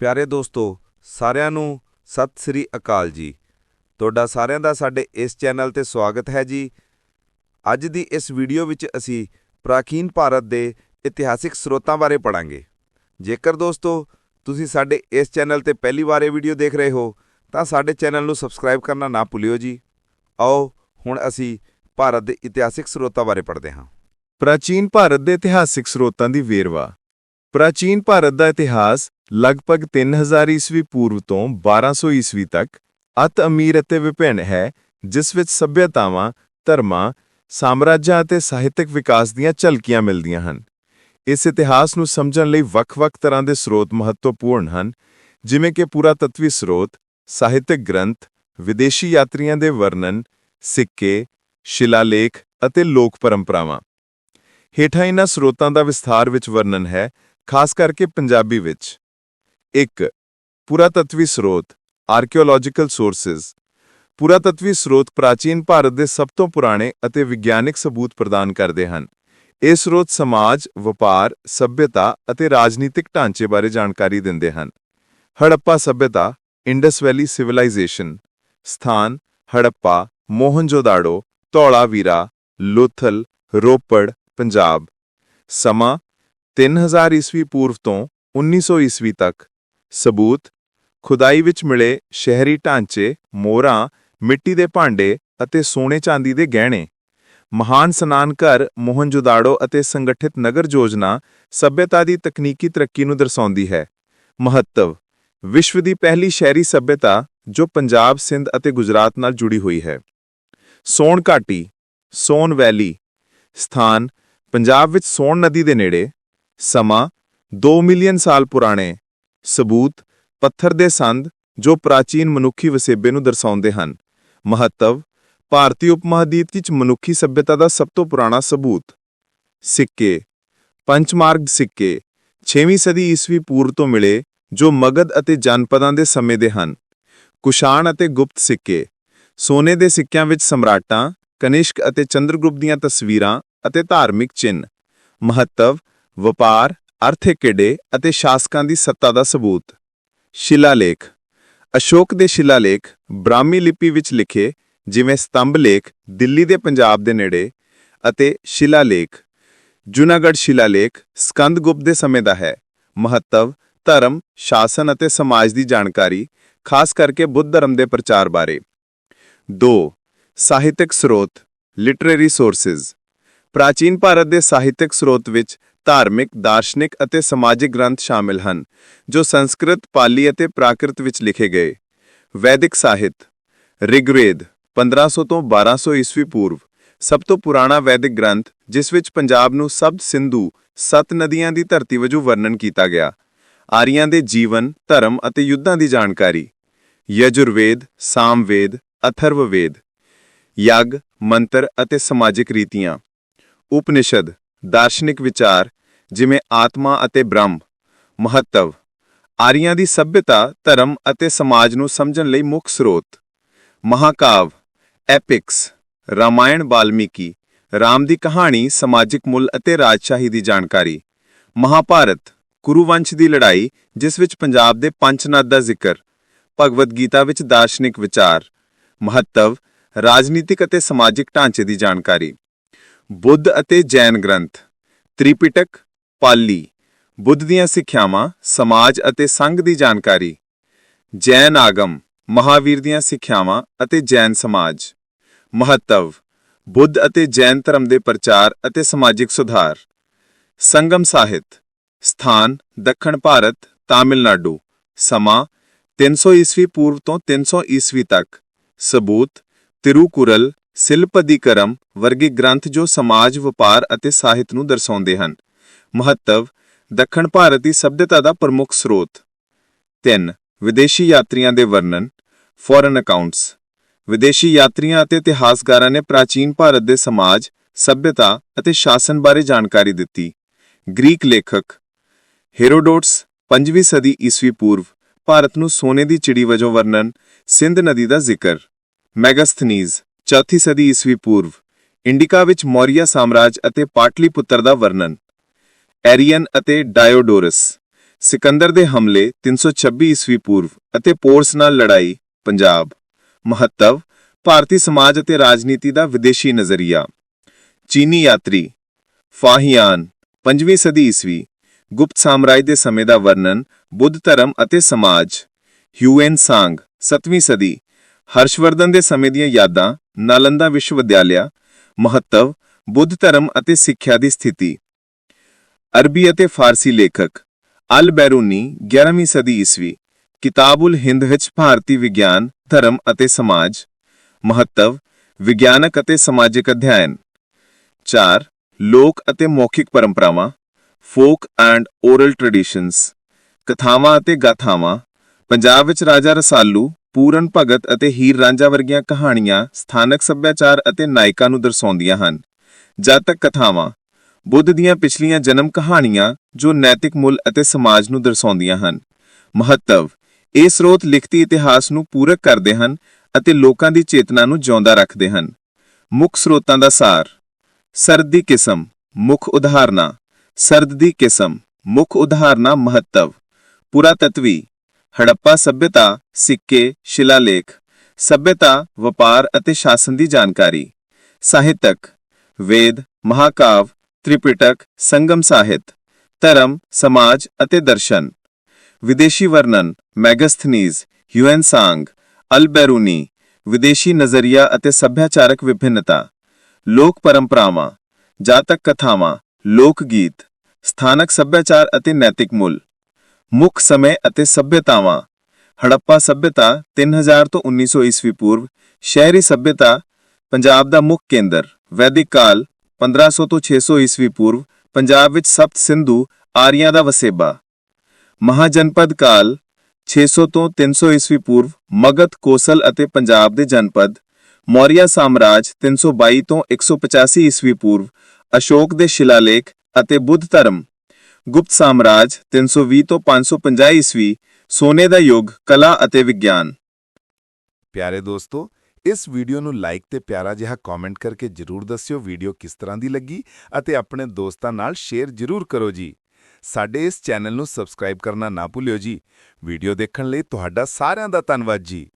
ਪਿਆਰੇ ਦੋਸਤੋ, ਸਾਰਿਆਂ ਨੂੰ ਸਤਿ ਸ੍ਰੀ ਅਕਾਲ ਜੀ। ਤੁਹਾਡਾ ਸਾਰਿਆਂ ਦਾ ਸਾਡੇ ਇਸ ਚੈਨਲ ਤੇ ਸਵਾਗਤ ਹੈ ਜੀ। ਅੱਜ ਦੀ ਇਸ ਵੀਡੀਓ ਵਿੱਚ ਅਸੀਂ ਪ੍ਰਾਚੀਨ ਭਾਰਤ ਦੇ ਇਤਿਹਾਸਿਕ ਸਰੋਤਾਂ ਬਾਰੇ ਪੜਾਂਗੇ ਜੇਕਰ ਦੋਸਤੋ, ਤੁਸੀਂ ਸਾਡੇ ਇਸ ਚੈਨਲ ਤੇ ਪਹਿਲੀ ਵਾਰ ਇਹ ਵੀਡੀਓ ਦੇਖ ਰਹੇ ਹੋ, ਤਾਂ ਸਾਡੇ ਚੈਨਲ ਨੂੰ ਸਬਸਕ੍ਰਾਈਬ ਕਰਨਾ ਨਾ ਭੁੱਲਿਓ ਜੀ। ਆਓ, ਹੁਣ ਅਸੀਂ ਭਾਰਤ ਦੇ ਇਤਿਹਾਸਿਕ ਸਰੋਤਾਂ ਬਾਰੇ ਪੜ੍ਹਦੇ ਹਾਂ। ਪ੍ਰਾਚੀਨ ਭਾਰਤ ਦੇ ਇਤਿਹਾਸਿਕ ਸਰੋਤਾਂ ਦੀ ਵੇਰਵਾ। ਪ੍ਰਾਚੀਨ ਭਾਰਤ ਦਾ ਇਤਿਹਾਸ ਲਗਭਗ 3000 ਈਸਵੀ ਪੂਰਵ ਤੋਂ 1200 ਈਸਵੀ ਤੱਕ ਅਤ ਅਮੀਰ ਅਤੇ ਵਿਭਿੰਨ ਹੈ, ਜਿਸ ਵਿੱਚ ਸੱਭਿਅਤਾਵਾਂ, ਧਰਮਾਂ, ਸਾਮਰਾਜਾਂ ਅਤੇ ਸਾਹਿਤਕ ਵਿਕਾਸ ਦੀਆਂ ਝਲਕੀਆਂ ਮਿਲਦੀਆਂ ਹਨ। ਇਸ ਇਤਿਹਾਸ ਨੂੰ ਸਮਝਣ ਲਈ ਵੱਖ-ਵੱਖ ਤਰ੍ਹਾਂ ਦੇ ਸਰੋਤ ਮਹੱਤਵਪੂਰਨ ਹਨ, ਜਿਵੇਂ ਕਿ ਪੁਰਾਤਤਵੀ ਸਰੋਤ, ਸਾਹਿਤਕ ਗ੍ਰੰਥ, ਵਿਦੇਸ਼ੀ ਯਾਤਰੀਆਂ ਦੇ ਵਰਣਨ, ਸਿੱਕੇ, ਸ਼ਿਲਾਲੇਖ ਅਤੇ ਲੋਕ ਪਰੰਪਰਾਵਾਂ। ਹੇਠਾਂ ਇਹਨਾਂ ਸਰੋਤਾਂ ਦਾ ਵਿਸਥਾਰ ਵਿੱਚ ਵਰਣਨ ਹੈ ਖਾਸ ਕਰਕੇ ਪੰਜਾਬੀ ਵਿੱਚ। ਇੱਕ, ਪੁਰਾਤੱਤਵੀ ਸਰੋਤ ਆਰਕੀਓਲੋਜੀਕਲ ਸੋਰਸਸ ਪੁਰਾਤੱਤਵੀ ਸਰੋਤ ਪ੍ਰਾਚੀਨ ਭਾਰਤ ਦੇ ਸਭ ਤੋਂ ਪੁਰਾਣੇ ਅਤੇ ਵਿਗਿਆਨਿਕ ਸਬੂਤ ਪ੍ਰਦਾਨ ਕਰਦੇ ਹਨ। ਇਹ ਸਰੋਤ ਸਮਾਜ, ਵਪਾਰ, ਸਭਿਅਤਾ ਅਤੇ ਰਾਜਨੀਤਿਕ ਢਾਂਚੇ ਬਾਰੇ ਜਾਣਕਾਰੀ ਦਿੰਦੇ ਹਨ। ਹੜੱਪਾ ਸਭਿਅਤਾ ਇੰਡਸ ਵੈਲੀ ਸਿਵਲਾਈਜੇਸ਼ਨ ਸਥਾਨ, ਹੜੱਪਾ, ਮੋਹਨਜੋਦਾੜੋ, ਧੌਲਾਵੀਰਾ, ਲੋਥਲ, ਰੋਪੜ, ਪੰਜਾਬ। ਸਮਾਂ 3000 ਈਸਵੀ ਪੂਰਵ ਤੋਂ 1900 ਈਸਵੀ ਤੱਕ। ਸਬੂਤ, ਖੁਦਾਈ ਵਿੱਚ ਮਿਲੇ ਸ਼ਹਿਰੀ ਢਾਂਚੇ, ਮੋਹਰਾਂ, ਮਿੱਟੀ ਦੇ ਭਾਂਡੇ ਅਤੇ ਸੋਨੇ ਚਾਂਦੀ ਦੇ ਗਹਿਣੇ। ਮਹਾਨ ਸਨਾਨ ਘਰ ਮੋਹਨਜੋਦਾੜੋ ਅਤੇ ਸੰਗਠਿਤ ਨਗਰ ਯੋਜਨਾ ਸਭਿਅਤਾ ਦੀ ਤਕਨੀਕੀ ਤਰੱਕੀ ਨੂੰ ਦਰਸਾਉਂਦੀ ਹੈ। ਮਹੱਤਵ, ਵਿਸ਼ਵ ਦੀ ਪਹਿਲੀ ਸ਼ਹਿਰੀ ਸਭਿਅਤਾ ਜੋ ਪੰਜਾਬ, ਸਿੰਧ ਅਤੇ ਗੁਜਰਾਤ ਨਾਲ ਜੁੜੀ ਹੋਈ ਹੈ। ਸੋਨ ਘਾਟੀ, ਸੋਨ ਵੈਲੀ, ਸਥਾਨ, ਪੰਜਾਬ ਵਿੱਚ ਸੋਨ ਨਦੀ ਦੇ ਨੇੜੇ। ਸਮਾਂ 2 ਮਿਲੀਅਨ ਸਾਲ ਪੁਰਾਣੇ। ਸਬੂਤ, ਪੱਥਰ ਦੇ ਸੰਦ, ਜੋ ਪ੍ਰਾਚੀਨ ਮਨੁੱਖੀ ਵਸੇਬੇ ਨੂੰ ਦਰਸਾਉਂਦੇ ਹਨ। ਮਹੱਤਵ, ਭਾਰਤੀ ਉਪਮਹਾਦੀਪ ਵਿੱਚ ਮਨੁੱਖੀ ਸਭਿਅਤਾ ਦਾ ਸਭ ਤੋਂ ਪੁਰਾਣਾ ਸਬੂਤ। ਸਿੱਕੇ, ਪੰਚਮਾਰਗ ਸਿੱਕੇ 6ਵੀਂ ਸਦੀ ਈਸਵੀ ਪੂਰਵ ਤੋਂ ਮਿਲੇ, ਜੋ ਮਗਧ ਅਤੇ ਜਨਪਦਾਂ ਦੇ ਸਮੇਂ ਦੇ ਹਨ। ਕੁਸ਼ਾਣ ਅਤੇ ਗੁਪਤ ਸਿੱਕੇ, ਸੋਨੇ ਦੇ ਸਿੱਕਿਆਂ ਵਿੱਚ ਸਮਰਾਟਾਂ, ਕਨਿਸ਼ਕ ਅਤੇ ਚੰਦਰਗੁਪਤ ਦੀਆਂ ਤਸਵੀਰਾਂ ਅਤੇ ਧਾਰਮਿਕ ਚਿੰਨ੍ਹ। ਮਹੱਤਵ ਵਪਾਰ ਆਰਥਿਕ ਕਿਡੇ ਅਤੇ ਸ਼ਾਸਕਾਂ ਦੀ ਸੱਤਾ ਦਾ ਸਬੂਤ। ਸ਼ਿਲਾਲੇਖ। ਅਸ਼ੋਕ ਦੇ ਸ਼ਿਲਾਲੇਖ ਬ੍ਰਾਹਮੀ ਲਿਪੀ ਵਿੱਚ ਲਿਖੇ ਜਿਵੇਂ ਸਤੰਭ ਲੇਖ, ਦਿੱਲੀ ਦੇ ਪੰਜਾਬ ਦੇ ਨੇੜੇ ਅਤੇ ਸ਼ਿਲਾਲੇਖ। ਜੁਨਾਗੜ੍ਹ ਸ਼ਿਲਾਲੇਖ ਸਕੰਦਗੁਪਤ ਦੇ ਸਮੇਂ ਦਾ ਹੈ। ਮਹੱਤਵ, ਧਰਮ, ਸ਼ਾਸਨ ਅਤੇ ਸਮਾਜ ਦੀ ਜਾਣਕਾਰੀ, ਖਾਸ ਕਰਕੇ ਬੁੱਧ ਧਰਮ ਦੇ ਪ੍ਰਚਾਰ ਬਾਰੇ। 2 ਸਾਹਿਤਕ ਸਰੋਤ ਲਿਟਰੇਰੀ ਸੋਰਸਸ ਪ੍ਰਾਚੀਨ ਭਾਰਤ ਦੇ ਸਾਹਿਤਿਕ ਸਰੋਤ ਵਿੱਚ ਧਾਰਮਿਕ, ਦਾਰਸ਼ਨਿਕ ਅਤੇ ਸਮਾਜਿਕ ਗ੍ਰੰਥ ਸ਼ਾਮਿਲ ਹਨ, ਜੋ ਸੰਸਕ੍ਰਿਤ, ਪਾਲੀ ਅਤੇ ਪ੍ਰਾਕ੍ਰਿਤ ਵਿੱਚ ਲਿਖੇ ਗਏ। ਵੈਦਿਕ ਸਾਹਿਤ, ਰਿਗਵੇਦ 1500 ਤੋਂ 1200 ਈਸਵੀ ਪੂਰਵ, ਸਭ ਤੋਂ ਪੁਰਾਣਾ ਵੈਦਿਕ ਗ੍ਰੰਥ, ਜਿਸ ਵਿੱਚ ਪੰਜਾਬ ਨੂੰ ਸਬਦ ਸਿੰਧੂ, ਸੱਤ ਨਦੀਆਂ ਦੀ ਧਰਤੀ ਵਜੋਂ ਵਰਣਨ ਕੀਤਾ ਗਿਆ। ਆਰੀਆਂ ਦੇ ਜੀਵਨ, ਧਰਮ ਅਤੇ ਯੁੱਧਾਂ ਦੀ ਜਾਣਕਾਰੀ। ਯਜੁਰਵੇਦ, ਸਾਮਵੇਦ, ਅਥਰਵਵੇਦ, ਯੱਗ, ਮੰਤਰ ਅਤੇ ਸਮਾਜਿਕ ਰੀਤੀਆਂ। ਉਪਨਿਸ਼ਦ, ਦਾਰਸ਼ਨਿਕ ਵਿਚਾਰ, ਜਿਵੇਂ ਆਤਮਾ ਅਤੇ ਬ੍ਰਹਮ, ਮਹੱਤਵ, ਆਰੀਆਂ ਦੀ ਸਭਿਅਤਾ, ਧਰਮ ਅਤੇ ਸਮਾਜ ਨੂੰ ਸਮਝਣ ਲਈ ਮੁੱਖ ਸਰੋਤ, ਮਹਾਕਾਵ, ਐਪਿਕਸ, ਰਾਮਾਇਣ ਬਾਲਮੀਕੀ ਰਾਮ ਦੀ ਕਹਾਣੀ, ਸਮਾਜਿਕ ਮੁੱਲ ਅਤੇ ਰਾਜਸ਼ਾਹੀ ਦੀ ਜਾਣਕਾਰੀ, ਮਹਾਭਾਰਤ ਕੁਰੂਵੰਸ਼ ਦੀ ਲੜਾਈ, ਜਿਸ ਵਿੱਚ ਪੰਜਾਬ ਦੇ ਪੰਚਨਦ ਦਾ ਜ਼ਿਕਰ, ਭਗਵਦ ਗੀਤਾ ਵਿੱਚ ਦਾਰਸ਼ਨਿਕ ਵਿਚਾਰ, ਮਹੱਤਵ, ਰਾਜਨੀਤਿਕ ਅਤੇ ਸਮਾਜਿਕ ਢਾਂਚੇ ਦੀ ਜਾਣਕਾਰੀ। ਬੁੱਧ ਅਤੇ ਜੈਨ ਗ੍ਰੰਥ, ਤ੍ਰਿਪਿਟਕ, ਪਾਲੀ, ਬੁੱਧ ਦੀਆਂ ਸਿੱਖਿਆਵਾਂ, ਸਮਾਜ ਅਤੇ ਸੰਘ ਦੀ ਜਾਣਕਾਰੀ, ਜੈਨ ਆਗਮ, ਮਹਾਵੀਰ ਦੀਆਂ ਸਿੱਖਿਆਵਾਂ ਅਤੇ ਜੈਨ ਸਮਾਜ, ਮਹੱਤਵ, ਬੁੱਧ ਅਤੇ ਜੈਨ ਧਰਮ ਦੇ ਪ੍ਰਚਾਰ ਅਤੇ ਸਮਾਜਿਕ ਸੁਧਾਰ, ਸੰਗਮ ਸਾਹਿਤ, ਸਥਾਨ, ਦੱਖਣ ਭਾਰਤ, ਤਾਮਿਲਨਾਡੂ, ਸਮਾਂ 300 ਈਸਵੀ ਪੂਰਵ ਤੋਂ 300 ਈਸਵੀ ਤੱਕ, ਸਬੂਤ, ਤਿਰੂਕੁਰਲ ਸਿਲਪ ਸਿਲਪਦੀਕਰਮ ਵਰਗੇ ਗ੍ਰੰਥ ਜੋ ਸਮਾਜ, ਵਪਾਰ ਅਤੇ ਸਾਹਿਤ ਨੂੰ ਦਰਸਾਉਂਦੇ ਹਨ। ਮਹੱਤਵ, ਦੱਖਣ ਭਾਰਤ ਦੀ ਸਭਿਅਤਾ ਦਾ ਪ੍ਰਮੁੱਖ ਸਰੋਤ। 3 ਵਿਦੇਸ਼ੀ ਯਾਤਰੀਆਂ ਦੇ ਵਰਣਨ। ਫੋਰਨ ਅਕਾਊਂਟਸ ਵਿਦੇਸ਼ੀ ਯਾਤਰੀਆਂ ਅਤੇ ਇਤਿਹਾਸਕਾਰਾਂ ਨੇ ਪ੍ਰਾਚੀਨ ਭਾਰਤ ਦੇ ਸਮਾਜ, ਸਭਿਅਤਾ ਅਤੇ ਸ਼ਾਸਨ ਬਾਰੇ ਜਾਣਕਾਰੀ ਦਿੱਤੀ। ਗ੍ਰੀਕ ਲੇਖਕ ਹੈਰੋਡੋਟਸ 5ਵੀਂ ਸਦੀ ਈਸਵੀ ਪੂਰਵ ਭਾਰਤ ਨੂੰ ਸੋਨੇ ਦੀ ਚਿੜੀ ਵਜੋਂ ਵਰਣਨ, ਸਿੰਧ ਨਦੀ ਦਾ ਜ਼ਿਕਰ। ਮੈਗਸਥਨੀਜ਼। ਚੌਥੀ ਸਦੀ ਈਸਵੀ ਪੂਰਵ, ਇੰਡੀਕਾ ਵਿੱਚ ਮੌਰੀਆ ਸਾਮਰਾਜ ਅਤੇ ਪਾਟਲੀਪੁੱਤਰ ਦਾ ਵਰਣਨ। ਐਰੀਅਨ ਅਤੇ ਡਾਇਓਡੋਰਸ, ਸਿਕੰਦਰ ਦੇ ਹਮਲੇ 326 ਈਸਵੀ ਪੂਰਵ ਅਤੇ ਪੋਰਸ ਨਾਲ ਲੜਾਈ, ਪੰਜਾਬ, ਮਹੱਤਵ, ਭਾਰਤੀ ਸਮਾਜ ਅਤੇ ਰਾਜਨੀਤੀ ਦਾ ਵਿਦੇਸ਼ੀ ਨਜ਼ਰੀਆ। ਚੀਨੀ ਯਾਤਰੀ, ਫਾਹੀਆਨ 5ਵੀਂ ਸਦੀ ਈਸਵੀ, ਗੁਪਤ ਸਾਮਰਾਜ ਦੇ ਸਮੇਂ ਦਾ ਵਰਣਨ, ਬੁੱਧ ਧਰਮ ਅਤੇ ਸਮਾਜ। ਹਿਊਐਨ ਸਾਂਗ 7ਵੀਂ ਸਦੀ, ਹਰਸ਼ਵਰਧਨ ਦੇ ਸਮੇਂ ਦੀਆਂ ਯਾਦਾਂ ਨਾਲੰਦਾ ਵਿਸ਼ਵਵਿਦਿਆਲਿਆ, ਮਹੱਤਵ, ਬੁੱਧ ਧਰਮ ਅਤੇ ਸਿੱਖਿਆ ਦੀ ਸਥਿਤੀ। ਅਰਬੀ ਅਤੇ ਫਾਰਸੀ ਲੇਖਕ, ਅਲ ਬੈਰੂਨੀ 11ਵੀਂ ਸਦੀ ਈਸਵੀ, ਕਿਤਾਬੁਲ ਹਿੰਦ ਵਿੱਚ ਭਾਰਤੀ ਵਿਗਿਆਨ, ਧਰਮ ਅਤੇ ਸਮਾਜ, ਮਹੱਤਵ, ਵਿਗਿਆਨਕ ਅਤੇ ਸਮਾਜਿਕ ਅਧਿਐਨ। 4 ਲੋਕ ਅਤੇ ਮੌਖਿਕ ਪਰੰਪਰਾਵਾਂ, ਫੋਕ ਐਂਡ ਓਰਲ ਟ੍ਰੈਡੀਸ਼ਨਸ, ਕਥਾਵਾਂ ਅਤੇ ਗਾਥਾਵਾਂ, ਪੰਜਾਬ ਵਿੱਚ ਰਾਜਾ ਰਸਾਲੂ ਪੂਰਨ ਭਗਤ ਅਤੇ ਹੀਰ ਰਾਂਝਾ ਵਰਗੀਆਂ ਕਹਾਣੀਆਂ ਸਥਾਨਕ ਸੱਭਿਆਚਾਰ ਅਤੇ ਨਾਇਕਾਂ ਨੂੰ ਦਰਸਾਉਂਦੀਆਂ ਹਨ। ਜਾਤਕ ਕਥਾਵਾਂ, ਬੁੱਧ ਦੀਆਂ ਪਿਛਲੀਆਂ ਜਨਮ ਕਹਾਣੀਆਂ ਜੋ ਨੈਤਿਕ ਮੁੱਲ ਅਤੇ ਸਮਾਜ ਨੂੰ ਦਰਸਾਉਂਦੀਆਂ ਹਨ, ਮਹੱਤਵ, ਇਹ ਸਰੋਤ ਲਿਖਤੀ ਇਤਿਹਾਸ ਨੂੰ ਪੂਰਕ ਕਰਦੇ ਹਨ ਅਤੇ ਲੋਕਾਂ ਦੀ ਚੇਤਨਾ ਨੂੰ ਜਿਉਂਦਾ ਰੱਖਦੇ ਹਨ। ਮੁੱਖ ਸਰੋਤਾਂ ਦਾ ਸਾਰ, ਸਰਦ ਦੀ ਕਿਸਮ, ਮੁੱਖ ਉਦਾਹਰਨਾਂ, ਸਰਦ ਦੀ ਕਿਸਮ, ਮੁੱਖ ਉਦਾਹਰਨਾਂ ਮਹੱਤਵ, ਪੁਰਾਤਤਵੀ ਹੜੱਪਾ ਸਭਿਅਤਾ, ਸਿੱਕੇ, ਸ਼ਿਲਾਲੇਖ, ਸਭਿਅਤਾ, ਵਪਾਰ ਅਤੇ ਸ਼ਾਸਨ ਦੀ ਜਾਣਕਾਰੀ। ਸਾਹਿਤਕ, ਵੇਦ, ਮਹਾਕਾਵ, ਤ੍ਰਿਪਿਟਕ, ਸੰਗਮ ਸਾਹਿਤ, ਧਰਮ, ਸਮਾਜ ਅਤੇ ਦਰਸ਼ਨ। ਵਿਦੇਸ਼ੀ ਵਰਣਨ, ਮੈਗਸਥਨੀਜ਼ ਹਿਊਐਨਸਾਂਗ ਅਲਬੈਰੂਨੀ, ਵਿਦੇਸ਼ੀ ਨਜ਼ਰੀਆ ਅਤੇ ਸੱਭਿਆਚਾਰਕ ਵਿਭਿੰਨਤਾ। ਲੋਕ ਪਰੰਪਰਾਵਾਂ, ਜਾਤਕ ਕਥਾਵਾਂ, ਲੋਕ ਗੀਤ, ਸਥਾਨਕ ਸੱਭਿਆਚਾਰ ਅਤੇ ਨੈਤਿਕ ਮੁੱਲ। ਮੁੱਖ ਸਮੇਂ ਅਤੇ ਸੱਭਿਅਤਾਵਾਂ। ਹੜੱਪਾ ਸੱਭਿਅਤਾ 3000 ਤੋਂ 1900 ਈਸਵੀ ਪੂਰਵ। ਸ਼ਹਿਰੀ ਸੱਭਿਅਤਾ ਪੰਜਾਬ ਦਾ ਮੁੱਖ ਕੇਂਦਰ। ਵੈਦਿਕ ਕਾਲ 1500 ਤੋਂ 600 ਈਸਵੀ ਪੂਰਵ। ਪੰਜਾਬ ਵਿੱਚ ਸਪਤ ਸਿੰਧੂ ਆਰੀਆਂ ਦਾ ਵਸੇਬਾ। ਮਹਾਜਨਪਦ ਕਾਲ 600 ਤੋਂ 300 ਈਸਵੀ ਪੂਰਵ। ਮਗਧ, ਕੋਸਲ ਅਤੇ ਪੰਜਾਬ ਦੇ ਜਨਪਦ। ਮੌਰੀਆ ਸਾਮਰਾਜ 322 ਤੋਂ 185 ਈਸਵੀ ਪੂਰਵ। ਅਸ਼ੋਕ ਦੇ ਸ਼ਿਲਾਲੇਖ ਅਤੇ ਬੁੱਧ ਧਰਮ। ਗੁਪਤ ਸਾਮਰਾਜ 320 ਤੋਂ 550 ਈਸਵੀ, ਸੋਨੇ ਦਾ ਯੁੱਗ, ਕਲਾ ਅਤੇ ਵਿਗਿਆਨ। ਪਿਆਰੇ ਦੋਸਤੋ, ਇਸ ਵੀਡੀਓ ਨੂੰ ਲਾਈਕ ਤੇ ਪਿਆਰਾ ਜਿਹਾ ਕਮੈਂਟ ਕਰਕੇ ਜਰੂਰ ਦੱਸਿਓ ਵੀਡੀਓ ਕਿਸ ਤਰ੍ਹਾਂ ਦੀ ਲੱਗੀ ਅਤੇ ਆਪਣੇ ਦੋਸਤਾਂ ਨਾਲ ਸ਼ੇਅਰ ਜਰੂਰ ਕਰੋ ਜੀ। ਸਾਡੇ ਇਸ ਚੈਨਲ ਨੂੰ ਸਬਸਕ੍ਰਾਈਬ ਕਰਨਾ ਨਾ ਭੁੱਲਿਓ ਜੀ। ਵੀਡੀਓ ਦੇਖਣ ਲਈ ਤੁਹਾਡਾ ਸਾਰਿਆਂ ਦਾ ਧੰਨਵਾਦ ਜੀ।